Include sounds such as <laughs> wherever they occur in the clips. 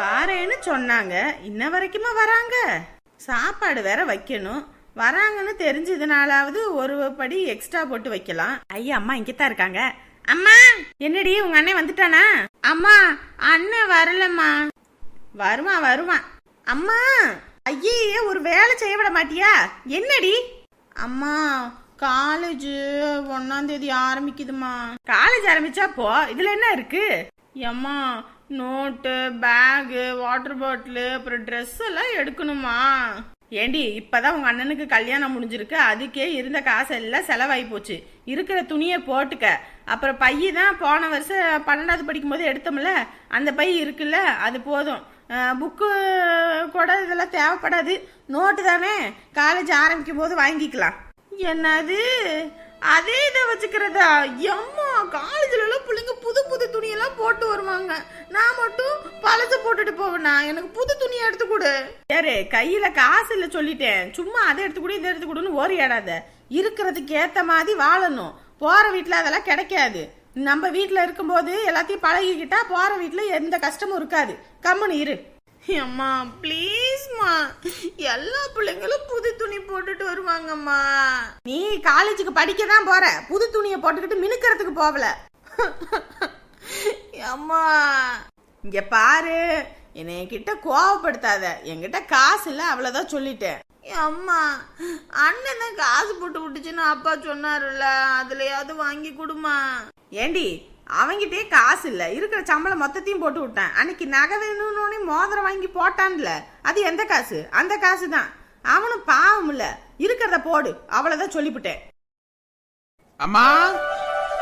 பாரேன்னு சொன்னாங்க. இன்ன வரைக்குமா வராங்க? சாப்பாடு வேற வைக்கணும். வராங்கன்னு தெரிஞ்சதுனாலாவது ஒரு படி எக்ஸ்ட்ரா போட்டு வைக்கலாம். ஐயா அம்மா இங்கதான் இருக்காங்க. அம்மா என்னடி உங்க அண்ணன் வந்துட்டானா? அம்மா அண்ணன் வரலம்மா. வருவான் வருவான். அம்மா ஐயே ஒரு வேலை செய்ய விட மாட்டியா? என்னடி? அம்மா காலேஜ் ஒன்னாம் தேதி ஆரம்பிக்குதுமா காலேஜ் ஆரம்பிச்சா போ இதுல என்ன இருக்கு? அம்மா நோட்டு பேகு வாட்டர் பாட்டிலு அப்புறம் ட்ரெஸ் எல்லாம் எடுக்கணுமா? ஏண்டி இப்பதான் உங்க அண்ணனுக்கு கல்யாணம் முடிஞ்சிருக்கு. அதுக்கே இருந்த காசு எல்லாம் செலவாகி போச்சு. இருக்கிற துணியை போட்டுக்க. அப்புறம் பைய தான் போன வருஷம் பன்னெண்டாவது படிக்கும் போது எடுத்தோம்ல அந்த பை இருக்குல்ல அது போதும். புக்கு கூட இதெல்லாம் தேவைப்படாது. நோட்டு தானே. காலேஜ் ஆரம்பிக்கும் போது வாங்கிக்கலாம். என்னது? அதே இதை வச்சுக்கிறதா? எம்மா காலேஜில் எல்லாம் பிள்ளைங்க புது புது துணியெல்லாம் போட்டு வருவாங்க. நான் மட்டும் பழச போட்டுட்டு போவேண்ணா எனக்கு புது துணியை எடுத்து கொடு. யாரு கையில காசு இல்லை சொல்லிட்டேன். சும்மா அதை எடுத்து கொடு இதை எடுத்து கொடுன்னு ஓரி ஆடாத. இருக்கிறதுக்கு ஏத்த மாதிரி வாழணும். போற வீட்டுல அதெல்லாம் கிடைக்காது. நம்ம வீட்டுல இருக்கும்போது எல்லாத்தையும் பழகிக்கிட்டா போற வீட்டுல எந்த கஷ்டமும் இருக்காது. கம்முன்னு இரு. அம்மா ப்ளீஸ் எல்லா பிள்ளைங்களும் புது துணி ஆமாங்கம்மா நீ காலேஜுக்கு படிக்க தான் போற. புது துணியை போட்டுக்கிட்டு மினுக்கிறதுக்கு போகல. அம்மா இங்க பாரு. என்னைய கிட்ட கோவப்படுத்தாத. என்கிட்ட காசு இல்ல அவ்வளவுதான் சொல்லிட்டேன். அம்மா அண்ணன் தான் காசு போட்டு விட்டுச்சுன்னு அப்பா சொன்னாருல்ல. அதுலயாவது வாங்கி கொடுமா. ஏண்டி அவங்கிட்டே காசு இல்ல. இருக்கிற சம்பளம் மொத்தத்தையும் போட்டு விட்டேன். அன்னைக்கு நகை வேணும்னு மோதிரம் வாங்கி போட்டான்ல. அது எந்த காசு? அந்த காசு தான் அவனும் பாவம் இல்லை. இருக்கிறத போடு. அவ்வளவுதான் சொல்லிவிட்டேன். அம்மா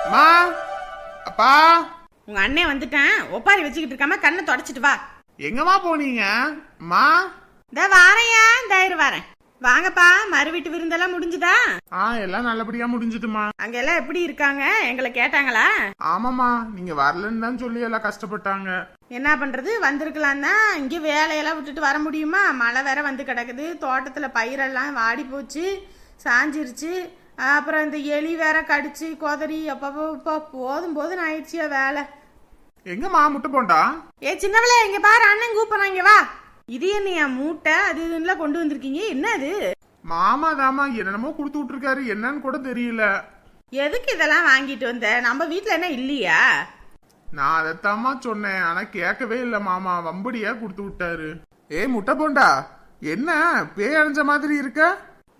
அம்மா அப்பா. உங்க அண்ணன் வந்துட்டான். ஒப்பாரி வச்சுக்கிட்டு இருக்காம கண்ணை தொடச்சிட்டு வா. எங்கம்மா போனீங்க? அம்மா. இந்த வாரையா இந்த வரேன். வாங்கப்பா மறு வீட்டு விருந்தெல்லாம் முடிஞ்சுதா? ஆ எல்லாம் நல்லபடியா முடிஞ்சுதுமா அங்க எல்லாம் எப்படி இருக்காங்க? எங்களை கேட்டாங்களா? ஆமாம்மா நீங்க வரலன்னு தான் சொல்லி எல்லாம் கஷ்டப்பட்டாங்க. என்ன பண்றது? வந்திருக்கலாம் தான். இங்க வேலையெல்லாம் விட்டுட்டு வர முடியுமா? மழை வேற வந்து கிடக்குது. தோட்டத்துல பயிரெல்லாம் வாடி போச்சு சாஞ்சிருச்சு. அப்புறம் இந்த எலி வேற கடிச்சு கொதறி அப்பப்போ போதும் போதும் ஆயிடுச்சியா வேலை. எங்கம்மா முட்டை போண்டா ஏ சின்னவளே இங்க பாரு அண்ணன் கூப்பிடுறான் இங்க வா. இது என்னையா மூட்டை அது இதுன்னு கொண்டு வந்திருக்கீங்க. என்ன அது மாமா தாமா என்னென்னமோ கொடுத்து விட்டுருக்காரு. என்னன்னு கூட தெரியல. எதுக்கு இதெல்லாம் வாங்கிட்டு வந்த? நம்ம வீட்ல என்ன இல்லையா? நான் அதைத்தாம்மா சொன்னேன். ஆனா கேட்கவே இல்லை மாமா. வம்படியா கொடுத்து விட்டாரு. ஏய் முட்டை போண்டா. என்ன? பேய் அடைஞ்ச மாதிரி இருக்க?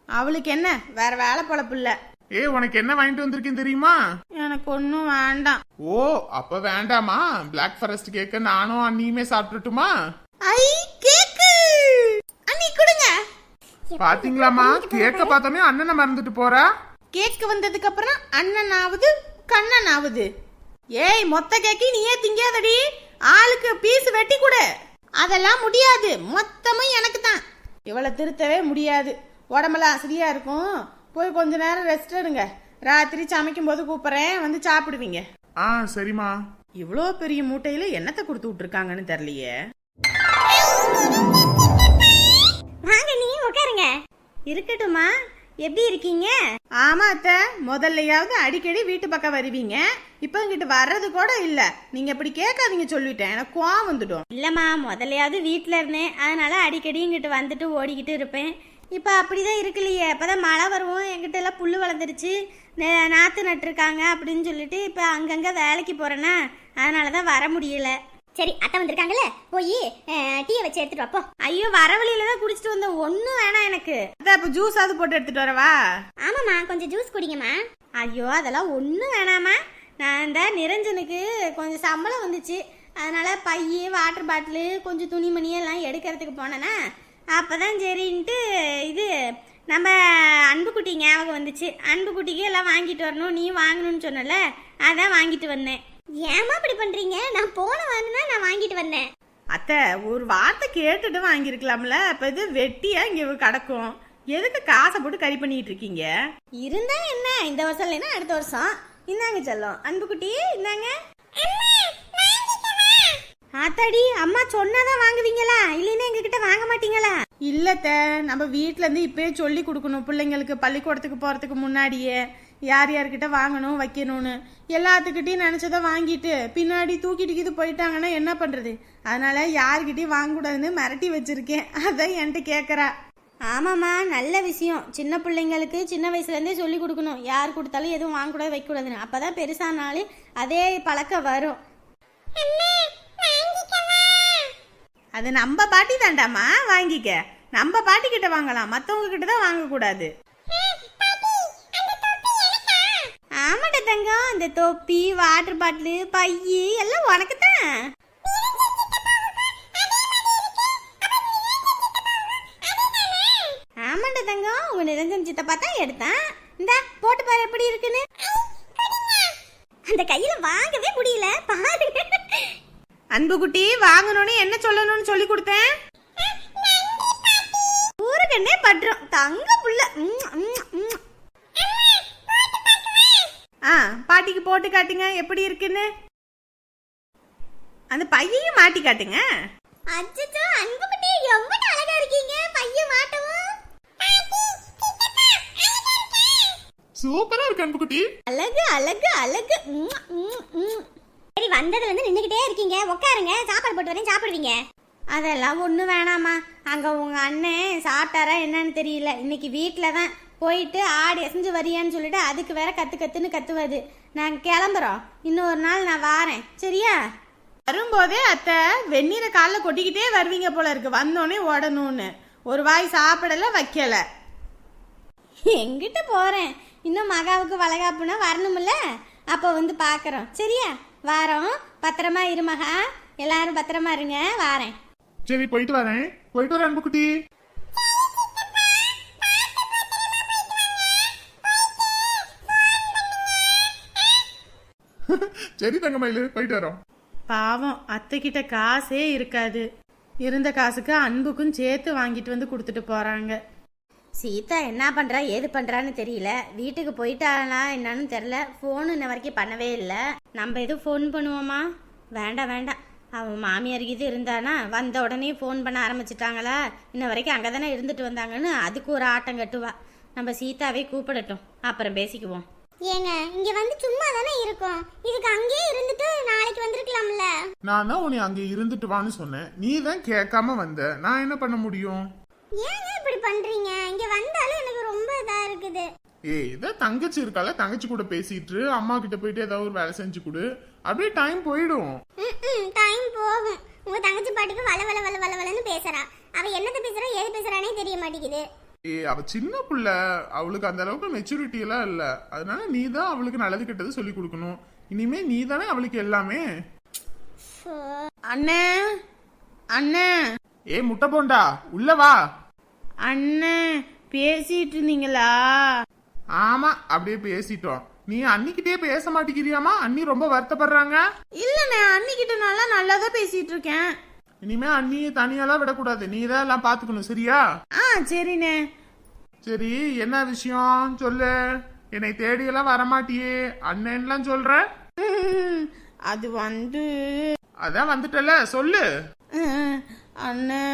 அவளுக்கு என்ன? வேற வேலை பொழப்பு இல்ல. ஏய் உனக்கு என்ன வாங்கிட்டு வந்திருக்கேன் தெரியுமா? எனக்கு ஒன்றும் வேண்டாம். ஓ அப்ப வேண்டாமா? பிளாக் ஃபாரஸ்ட் கேக்க நானும் அண்ணியுமே சாப்பிட்டுட்டுமா? ஐ கேக்கு. அண்ணி கொடுங்க. பாத்தீங்களாமா கேக்க பார்த்தோமே அண்ணனை மறந்துட்டு போறா? கேக்கு வந்ததுக்கு அப்புறம் அண்ணன் ஆகுது கண்ணன் ஆகுது ஏய் மொத்த கேக்கி நீயே திங்காதடி. ஆளுக்கு பீஸ் வெட்டி கொடு. அதெல்லாம் முடியாது. மொத்தமும் எனக்கு தான் இவளை திருத்தவே முடியாது. உடம்பெல்லாம் சரியா இருக்கும். போய் கொஞ்ச நேரம் ரெஸ்ட் எடுங்க. ராத்திரி சமைக்கும் போது கூப்பிடுறேன். வந்து சாப்பிடுவீங்க. ஆ சரிம்மா. இவ்வளோ பெரிய மூட்டையில என்னத்தை கொடுத்து விட்டுருக்காங்கன்னு தெரியலையே. வாங்க நீங்க உட்காருங்க. இருக்கட்டுமா எப்படி இருக்கீங்க? ஆமா அத்தை. முதல்லையாவது அடிக்கடி வீட்டு பக்கம் வருவீங்க. இப்போ இங்கிட்டு வர்றது கூட இல்ல. நீங்க இப்படி கேட்காதீங்க சொல்லிட்டேன். எனக்கு கோவம் வந்துடும். இல்லம்மா முதல்லையாவது வீட்டில் இருந்தேன். அதனால அடிக்கடி இங்கிட்டு வந்துட்டு ஓடிக்கிட்டு இருப்பேன். இப்போ அப்படிதான் இருக்கலையே. இப்போதான் மழை வரும் எங்கிட்ட எல்லாம் புல் வளர்ந்துருச்சு. நே- நாற்று நட்டுருக்காங்க அப்படின்னு சொல்லிட்டு இப்போ அங்கங்கே வேலைக்கு போகிறேன்னா அதனால தான் வர முடியல. சரி அத்தை வந்திருக்காங்கல்ல? போய் டீயை வச்சு எடுத்துட்டு வாப்போ ஐயோ வர வழியில தான் குடிச்சிட்டு வந்தேன். ஒன்றும் வேணாம் எனக்கு. அத்தை அப்ப ஜூஸாவது போட்டு எடுத்துட்டு வரவா? ஆமாம்மா கொஞ்சம் ஜூஸ் குடிங்கம்மா. ஐயோ அதெல்லாம் ஒன்றும் வேணாமா நான் இந்த நிரஞ்சனுக்கு கொஞ்சம் சம்பளம் வந்துச்சு. அதனால பைய வாட்டர் பாட்டிலு கொஞ்சம் துணிமணி எல்லாம் எடுக்கிறதுக்கு போனேன்னா அப்பதான் சரின்ட்டு இது நம்ம அன்புக்குட்டி ஞாபகம் வந்துச்சு. அன்புக்குட்டிக்கு எல்லாம் வாங்கிட்டு வரணும். நீ வாங்கணும்னு சொன்னல அதான் வாங்கிட்டு வந்தேன். ஏம்மா இப்படி பண்றீங்க? நான் போன வாங்கிட்டு வந்தேன். அத்தை ஒரு வார்த்தை கேட்டுட்டு வாங்கியிருக்கலாம்ல. அப்ப இது வெட்டியா இங்க கிடக்கும். எதுக்கு காசை போட்டு கறி பண்ணிட்டு இருக்கீங்க? இருந்தா என்ன? இந்த வருஷம் இல்லைன்னா அடுத்த வருஷம். இந்தாங்க செல்லம். அன்புக்குட்டி இந்தாங்க. ஆத்தாடி அம்மா சொன்னாதான் வாங்குவீங்களா? இல்லைன்னா எங்ககிட்ட வாங்க மாட்டீங்களா? இல்லத்த நம்ம வீட்ல இருந்து இப்பயே சொல்லி கொடுக்கணும். பிள்ளைங்களுக்கு பள்ளிக்கூடத்துக்கு போறதுக்கு முன்னாடியே. யார் யார்கிட்ட வாங்கணும் வைக்கணும்னு எல்லாத்துக்கிட்டையும் நினச்சதை வாங்கிட்டு பின்னாடி தூக்கிட்டு இது போயிட்டாங்கன்னா என்ன பண்ணுறது அதனால யார்கிட்டயும் வாங்கக்கூடாதுன்னு மிரட்டி வச்சிருக்கேன். அதான் என்கிட்ட கேட்குறா ஆமாம்மா நல்ல விஷயம். சின்ன பிள்ளைங்களுக்கு சின்ன வயசுலேருந்தே சொல்லி கொடுக்கணும். யார் கொடுத்தாலும் எதுவும் வாங்கக்கூடாது வைக்கக்கூடாதுன்னு. அப்போ தான் பெருசானாலே அதே பழக்கம் வரும். அது நம்ம பாட்டி தாண்டாம்மா வாங்கிக்க. நம்ம பாட்டி கிட்ட வாங்கலாம். மற்றவங்க கிட்ட தான் வாங்கக்கூடாது. இந்த தொப்பி வாட்டர் பாட்டிலு பையி எல்லாம் உனக்கு தான் ஆமாண்டா தங்கம் உங்க நிரஞ்சன் சித்தப்பா தான் எடுத்தேன். இந்த போட்டு பாரு எப்படி இருக்குன்னு. அந்த கையில வாங்கவே முடியல பாருங்க அன்புக்குட்டி வாங்கணும்னு என்ன சொல்லணும்னு சொல்லி கொடுத்தேன்? ஊருக்கண்ணே பட்டுரும். தங்க புள்ள ம், ம், ம். ஆ பாட்டிக்கு போட்டு காட்டுங்க. எப்படி இருக்குன்னு? அந்த பையையும் மாட்டி காட்டுங்க. அச்சச்சோ அன்புக்குட்டி ரொம்ப அழகா இருக்கீங்க. பையன் மாட்டவும் சூப்பரா இருக்கு அன்புக்குட்டி அழகு அழகு அழகு. ம், ம், ம். சரி வந்ததுல இருந்து நின்னுகிட்டே இருக்கீங்க. உட்காருங்க. சாப்பாடு போட்டு வரேன். சாப்பிடுவீங்க. அதெல்லாம் ஒன்றும் வேணாம்மா. அங்கே உங்கள் அண்ணன் சாப்பிட்டாரா என்னன்னு தெரியல. இன்னைக்கு வீட்டில் தான் போயிட்டு ஆடு எசைஞ்சு வரியான்னு சொல்லிட்டு அதுக்கு வேற கத்து கத்துன்னு கத்துவது நாங்கள் கிளம்புறோம். இன்னொரு நாள் நான் வாரேன். சரியா? வரும்போதே அத்தை வெந்நீரை காலில் கொட்டிக்கிட்டே வருவீங்க போல இருக்கு. வந்தோடனே ஓடணும்னு. ஒரு வாய் சாப்பிடல வைக்கல. எங்கிட்ட போகிறேன் இன்னும் மகாவுக்கு வளகாப்புனா வரணும்ல? அப்போ வந்து பார்க்குறோம் சரியா? வாரோம். பத்திரமா இரு மகா. எல்லாரும் பத்திரமா இருங்க. வாரேன். சரி போயிட்டு வரேன். போயிட்டு வரேன் அன்புக்குட்டி. சரி தங்கமயிலு போயிட்டு வரோம். பாவம் அத்தை கிட்ட காசே இருக்காது. இருந்த காசுக்கு அன்புக்கும் சேர்த்து வாங்கிட்டு வந்து கொடுத்துட்டு போறாங்க. சீதா என்ன பண்றா ஏது பண்றான்னு தெரியல. வீட்டுக்கு போயிட்டாளா என்னன்னு தெரியல. ஃபோன் இன்ன வரைக்கும் பண்ணவே இல்லை. நம்ம எதுவும் ஃபோன் பண்ணுவோமா? வேண்டாம் வேண்டாம். அவன் மாமியார் இது இருந்தானா வந்த உடனே ஃபோன் பண்ண ஆரம்பிச்சிட்டாங்களா? இன்ன வரைக்கும் அங்கே தானே இருந்துட்டு வந்தாங்கன்னு அதுக்கு ஒரு ஆட்டம் கட்டுவா. நம்ம சீதாவை கூப்பிடட்டும். அப்புறம் பேசிக்குவோம். ஏங்க இங்க வந்து சும்மா தானே இருக்கோம். இதுக்கு அங்கேயே இருந்துட்டு நாளைக்கு வந்திருக்கலாம்ல. நான் தான் உன்னை அங்க இருந்துட்டு வான்னு சொன்னேன். நீ தான் கேட்காம வந்த. நான் என்ன பண்ண முடியும்? ஏங்க இப்படி பண்றீங்க? இங்க வந்தாலும் எனக்கு ரொம்ப இதா இருக்குது. ஏய் இதை தங்கச்சி இருக்கால தங்கச்சி கூட பேசிட்டு அம்மா கிட்ட போயிட்டு ஏதாவது ஒரு வேலை செஞ்சு கொடு. அப்படியே டைம் போயிடும். டைம் போகும். உங்க தங்கச்சி பாட்டுக்கு வள வள வள வள வளன்னு பேசுறா. அவ என்னத்த பேசுறா ஏது பேசுறானே தெரிய மாட்டேங்குது. ஏய் அவ சின்ன புள்ள. அவளுக்கு அந்த அளவுக்கு மெச்சூரிட்டி எல்லாம் இல்ல. அதனால நீ தான் அவளுக்கு நல்லது கெட்டது சொல்லி கொடுக்கணும். இனிமே நீ தானே அவளுக்கு எல்லாமே. அண்ணே அண்ணே. ஏ முட்டை போண்டா உள்ள வா. அண்ணே பேசிட்டு இருந்தீங்களா? ஆமா அப்படியே பேசிட்டோம். நீ அன்னிக்கிட்டே பேச மாட்டேங்கிறியாமா அண்ணி ரொம்ப வருத்தப்படுறாங்க. இல்லண்ணே அன்னிக்கிட்ட நல்லா நல்லா தான் பேசிட்டு இருக்கேன். இனிமே அண்ணியை தனியாலாம் விடக்கூடாது. நீ தான் எல்லாம் பாத்துக்கணும். சரியா? ஆ சரிண்ணே. சரி என்ன விஷயம்? சொல்லு. என்னை தேடியெல்லாம் வரமாட்டியே. அண்ணன்லாம் சொல்ற? அது வந்து அதான் வந்துட்டல. சொல்லு. ம், அண்ணே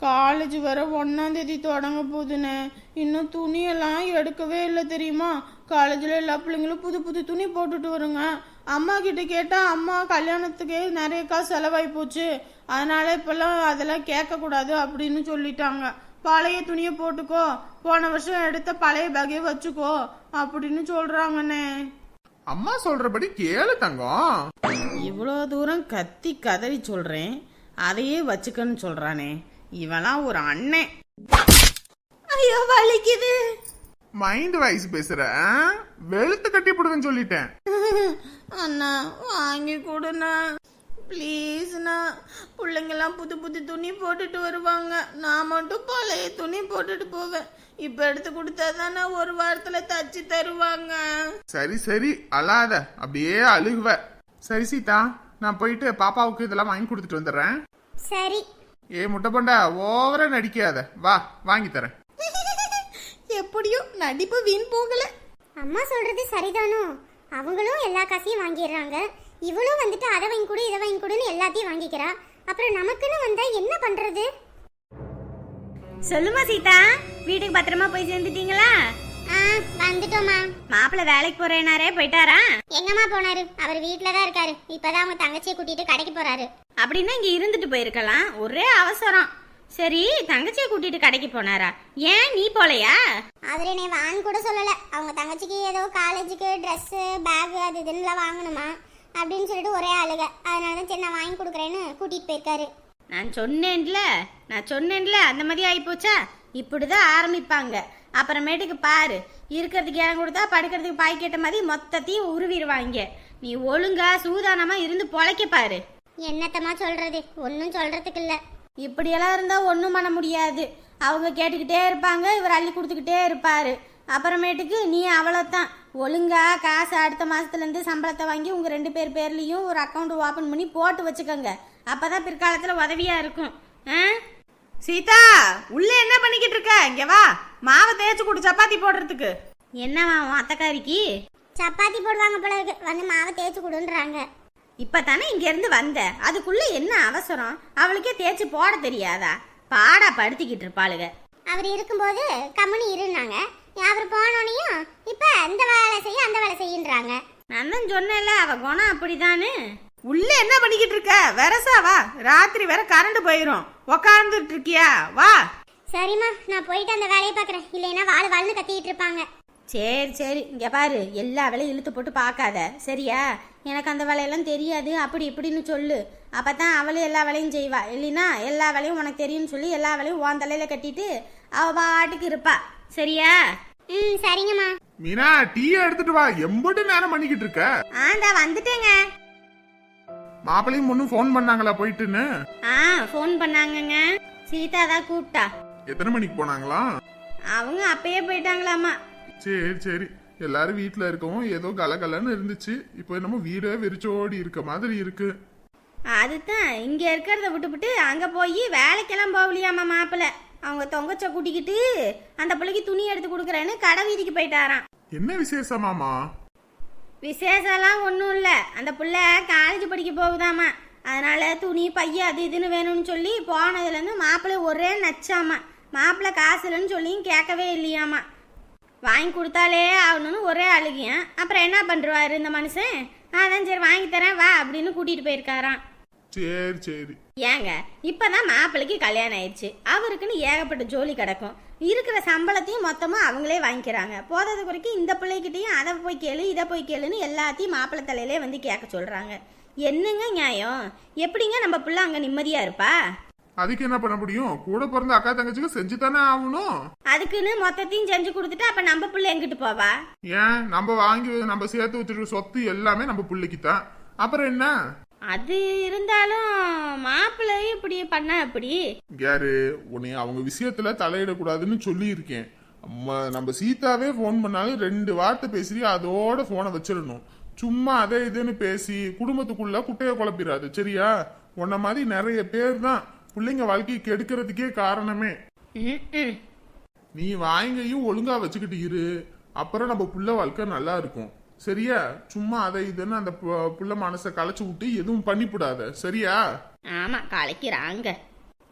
காலேஜ் வர ஒன்னாம் தேதி தொடங்க போகுதுண்ணே. இன்னும் துணியெல்லாம் எடுக்கவே இல்லை தெரியுமா? காலேஜில் எல்லா பிள்ளைங்களும் புது புது துணி போட்டுட்டு வருங்க. அம்மா கிட்ட கேட்டா அம்மா கல்யாணத்துக்கே நிறைய காசு செலவாகி போச்சு. அதனால இப்பெல்லாம் அதெல்லாம் கேட்கக்கூடாது அப்படின்னு சொல்லிட்டாங்க. பழைய துணியை போட்டுக்கோ. போன வருஷம் எடுத்த பழைய பேக்கையே வச்சுக்கோ அப்படின்னு சொல்றாங்கண்ணே. அம்மா சொல்றபடி கேளு தங்கம். இவ்வளோ தூரம் கத்தி கதறி சொல்றேன். அதையே வச்சுக்கன்னு சொல்றானே. இவெல்லாம் ஒரு அண்ணன் ஐயோ வலிக்குது. மைண்ட் வைஸ் பேசுற? வெளுத்து கட்டி போடுவேன்னு சொல்லிட்டேன். அண்ணா வாங்கி கொடுண்ணா. ப்ளீஸ்ண்ணா பிள்ளைங்கெல்லாம் புது புது துணி போட்டுட்டு வருவாங்க. நான் மட்டும் பழைய துணி போட்டுட்டு போவேன். இப்போ எடுத்து கொடுத்தா தானே ஒரு வாரத்தில் தச்சு தருவாங்க. சரி சரி அழாத. அப்படியே அழுகுவ. சரி சீதா நான் போயிட்டு பாப்பாவுக்கு இதெல்லாம் வாங்கி கொடுத்துட்டு வந்துடுறேன். சரி. ஏ முட்டை போண்டா ஓவரா நடிக்காத. வா வாங்கி தரேன். <laughs> எப்படியோ நடிப்பு வீண் போகல. அம்மா சொல்றது சரிதானோ? அவங்களும் எல்லா காசையும் வாங்கிடுறாங்க. இவளும் வந்துட்டு அதை வாங்கி கொடு இதை வாங்கி கொடுன்னு எல்லாத்தையும் வாங்கிக்கிறா. அப்புறம் நமக்குன்னு வந்தா என்ன பண்றது? சொல்லுமா சீதா வீட்டுக்கு பத்திரமா போய் சேர்ந்துட்டீங்களா? ஆ வந்துட்டோமா மாப்பிள்ளை வேலைக்கு போறேனாரே போயிட்டாரா? எங்கம்மா போனாரு? அவர் வீட்ல தான் இருக்காரு. இப்பதான் அவங்க தங்கச்சியை கூட்டிட்டு கடைக்கு போறாரு. அப்படின்னா இங்க இருந்துட்டு போயிருக்கலாம். ஒரே அவசரம். சரி தங்கச்சியை கூட்டிட்டு கடைக்கு போனாரா? ஏன் நீ போலையா? அவர் என்னை வாங்க கூட சொல்லல. அவங்க தங்கச்சிக்கு ஏதோ காலேஜுக்கு ட்ரெஸ் பேக் அது இதுன்னுலாம் வாங்கணுமா? அப்படின்னு சொல்லிட்டு ஒரே ஆளுக. அதனால தான் சரி நான் வாங்கி கொடுக்குறேன்னு கூட்டிட்டு போயிருக்காரு. நான் சொன்னேன்ல நான் சொன்னேன்ல அந்த மாதிரி ஆயிப்போச்சா? இப்படிதான் ஆரம்பிப்பாங்க. அப்புறமேட்டுக்கு பாரு இருக்கிறதுக்கு இடம் கொடுத்தா படுக்கிறதுக்கு பாய் கேட்ட மாதிரி மொத்தத்தையும் உருவிடுவாங்க. நீ ஒழுங்கா சூதானமா இருந்து பொழைக்க பாரு. என்னத்தம்மா சொல்றது? ஒன்றும் சொல்றதுக்கு இல்லை. இப்படியெல்லாம் இருந்தா ஒன்றும் பண்ண முடியாது. அவங்க கேட்டுக்கிட்டே இருப்பாங்க இவர் அள்ளி கொடுத்துக்கிட்டே இருப்பாரு. அப்புறமேட்டுக்கு நீ அவ்வளோதான் ஒழுங்கா காசு அடுத்த மாசத்துல இருந்து சம்பளத்தை வாங்கி உங்க ரெண்டு பேர் பேர்லயும் ஒரு அக்கௌண்ட் ஓபன் பண்ணி போட்டு வச்சுக்கோங்க. அப்பதான் பிற்காலத்துல உதவியா இருக்கும். ஆ? சீதா உள்ள என்ன பண்ணிக்கிட்டு இருக்க? இங்க வா. மாவை தேய்ச்சு கொடு சப்பாத்தி போடுறதுக்கு. என்னவா உன் அத்தக்காரிக்கு? சப்பாத்தி போடுவாங்க போல இருக்கு. வந்து மாவை தேய்ச்சி கொடுன்றாங்க. இப்பதானே இங்க இருந்து வந்த? அதுக்குள்ள என்ன அவசரம்? அவளுக்கே தேய்ச்சி போட தெரியாதா? பாடா படுத்திக்கிட்டு இருப்பாளுக. அவர் இருக்கும்போது கம்முனி இருந்தாங்க அவர் போனோனையும் இப்ப இந்த வேலை செய்ய அந்த வேலை செய்யுன்றாங்க. நான் தான் சொன்னேன்ல அவ குணம் அப்படிதானே? உள்ள என்ன பண்ணிக்கிட்டு இருக்க? வெரசா வா. ராத்திரி வேற கரண்ட் போயிரும். உக்காந்துட்டு இருக்கியா? வா. சரிம்மா நான் போயிட்டு அந்த வேலையை பார்க்குறேன். இல்லைன்னா வாழ் வாழ்னு கத்திட்டு இருப்பாங்க. சரி சரி. இங்க பாரு எல்லா வேலையும் இழுத்து போட்டு பார்க்காத. சரியா? எனக்கு அந்த வேலையெல்லாம் தெரியாது. அப்படி இப்படின்னு சொல்லு. அப்பதான் அவளும் எல்லா வேலையும் செய்வா. இல்லைன்னா எல்லா வேலையும் உனக்கு தெரியும்னு சொல்லி எல்லா வேலையும் உன் தலையில கட்டிட்டு அவ பாட்டுக்கு இருப்பா. சரியா? ம் சரிங்கம்மா. மீனா டீ எடுத்துட்டு வா. எம்புட்டு நேரம் பண்ணிக்கிட்டு இருக்க. ஆண்டா வந்துட்டேங்க. மாப்பிளையும் பொண்ணும் ஃபோன் பண்ணாங்களா போயிட்டுன்னு? ஆ ஃபோன் பண்ணாங்கங்க. சீதா தான் கூப்பிட்டா. எத்தனை மணிக்கு போனாங்களா? அவங்க அப்பயே போயிட்டாங்களாமா சரி சரி. எல்லாரும் வீட்ல இருக்கவும் ஏதோ கலகலன்னு இருந்துச்சு. இப்போ என்னமோ வீடே வெறிச்சோடி இருக்க மாதிரி இருக்கு. அதுதான் இங்க இருக்கிறத விட்டுவிட்டு அங்க போய் வேலைக்கெல்லாம் போகலையாமா மாப்பிள்ளை. அவங்க தொங்கச்ச கூட்டிக்கிட்டு அந்த பிள்ளைக்கு துணி எடுத்து கொடுக்குறேன்னு கடை வீதிக்கு போயிட்டாராம். என்ன விசேஷமாமா விசேஷம்லாம் ஒன்றும் இல்லை. அந்த பிள்ளை காலேஜ் படிக்க போகுதாமா. அதனால துணி பைய அது இதுன்னு வேணும்னு சொல்லி போனதுலேருந்து மாப்பிள்ளை ஒரே நச்சாமா. மாப்பிள்ளை காசு இல்லைன்னு சொல்லியும் கேட்கவே இல்லையாமா. வாங்கி கொடுத்தாலே ஆகணும்னு ஒரே அழுகியான் அப்புறம் என்ன பண்ணுறாரு இந்த மனுஷன்? அதான் சரி வாங்கி தரேன் வா அப்படின்னு கூட்டிகிட்டு போயிருக்காராம். சரி சரி. ஏங்க இப்பதான் மாப்பிள்ளைக்கு கல்யாணம் ஆயிடுச்சு. அவருக்குன்னு ஏகப்பட்ட ஜோலி கிடக்கும். இருக்கிற சம்பளத்தையும் மொத்தமா அவங்களே வாங்கிக்கிறாங்க. போதாத குறைக்கு இந்த பிள்ளைகிட்டயும் அதை போய் கேளு இதை போய் கேளுன்னு எல்லாத்தையும் மாப்பிள்ளை தலையிலே வந்து கேட்க சொல்றாங்க. என்னங்க நியாயம்? எப்படிங்க நம்ம பிள்ளை அங்க நிம்மதியா இருப்பா? அதுக்கு என்ன பண்ண முடியும்? கூட பிறந்த அக்கா தங்கச்சிக்கு செஞ்சு தானே ஆகணும். அதுக்குன்னு மொத்தத்தையும் செஞ்சு கொடுத்துட்டு அப்ப நம்ம பிள்ளை எங்கிட்டு போவா? ஏன்? நம்ம வாங்கி நம்ம சேர்த்து வச்சிருக்க சொத்து எல்லாமே நம்ம பிள்ளைக்கு தான் அப்புறம் என்ன? அது இருந்தாலும் மாப்பிள்ளையும் இப்படி பண்ணா எப்படி? யாரு? உன்னை அவங்க விஷயத்துல தலையிடக்கூடாதுன்னு சொல்லியிருக்கேன். அம்மா நம்ம சீதாவே ஃபோன் பண்ணாலும் ரெண்டு வார்த்தை பேசி அதோட போனை வச்சிடணும். சும்மா அதை இதுன்னு பேசி குடும்பத்துக்குள்ள குட்டைய குழப்பிடாது சரியா? உன்ன மாதிரி நிறைய பேர் தான் பிள்ளைங்க வாழ்க்கையை கெடுக்கிறதுக்கே காரணமே. நீ வாங்கையும் ஒழுங்கா வச்சுக்கிட்டு இரு. அப்புறம் நம்ம புள்ள வாழ்க்கை நல்லா இருக்கும். சரியா? சும்மா அதை இதுன்னு அந்த புள்ள மனசை களைச்சு விட்டு எதுவும் பண்ணிவிடாத சரியா? ஆமா கலைக்கிறாங்க.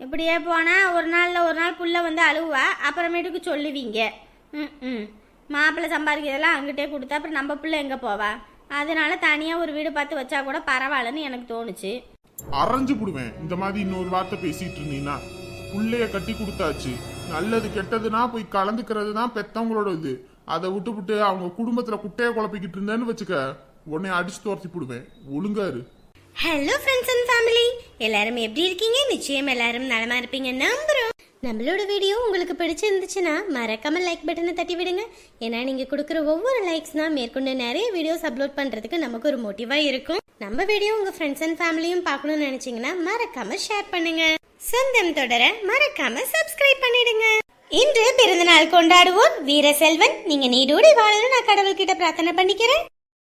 இப்படியே போனா ஒரு நாள்ல ஒரு நாள் புள்ள வந்து அழுவா அப்புறமேட்டுக்கு சொல்லுவீங்க. ம் ம். மாப்பிள்ளை சம்பாதிக்கிறதெல்லாம் அங்கிட்டே கொடுத்தா அப்புறம் நம்ம பிள்ளை எங்க போவா? அதனால தனியா ஒரு வீடு பார்த்து வச்சா கூட பரவாயில்லன்னு எனக்கு தோணுச்சு. அரைஞ்சு புடுவேன். இந்த மாதிரி இன்னொரு வார்த்தை பேசிட்டு இருந்தீங்கன்னா புள்ளைய கட்டி கொடுத்தாச்சு. நல்லது கெட்டதுன்னா போய் கலந்துக்கிறது தான் பெத்தவங்களோட இது. அதை விட்டுப்புட்டு அவங்க குடும்பத்துல குட்டையை குழப்பிக்கிட்டு இருந்தேன்னு வச்சுக்க உடனே அடிச்சு துரத்தி போடுவேன். ஒழுங்காரு ஹலோ ஃப்ரெண்ட்ஸ் அண்ட் ஃபேமிலி எல்லாரும் எப்படி இருக்கீங்க? நிச்சயம் எல்லாரும் நலமா இருப்பீங்க. நம்புறோம். நம்மளோட வீடியோ உங்களுக்கு பிடிச்சிருந்துச்சுன்னா மறக்காம லைக் பட்டனை தட்டி விடுங்க. ஏன்னா நீங்க கொடுக்குற ஒவ்வொரு லைக்ஸ் தான் மேற்கொண்டு நிறைய வீடியோஸ் அப்லோட் பண்றதுக்கு நமக்கு ஒரு மோட்டிவா இருக்கும். நம்ம வீடியோ உங்க ஃப்ரெண்ட்ஸ் அண்ட் ஃபேமிலியும் பார்க்கணும்னு நினைச்சீங்கன்னா மறக்காம ஷேர் பண்ணுங்க. சொந்தம் தொடர மறக்காம சப்ஸ்கிரைப் பண்ணிடுங்க. இன்று பிறந்தநாள் கொண்டாடுவோம் வீரசெல்வன். நீங்க நீடோடி வாழணும் நான் கடவுள்கிட்ட பிரார்த்தனை பண்ணிக்கிறேன்.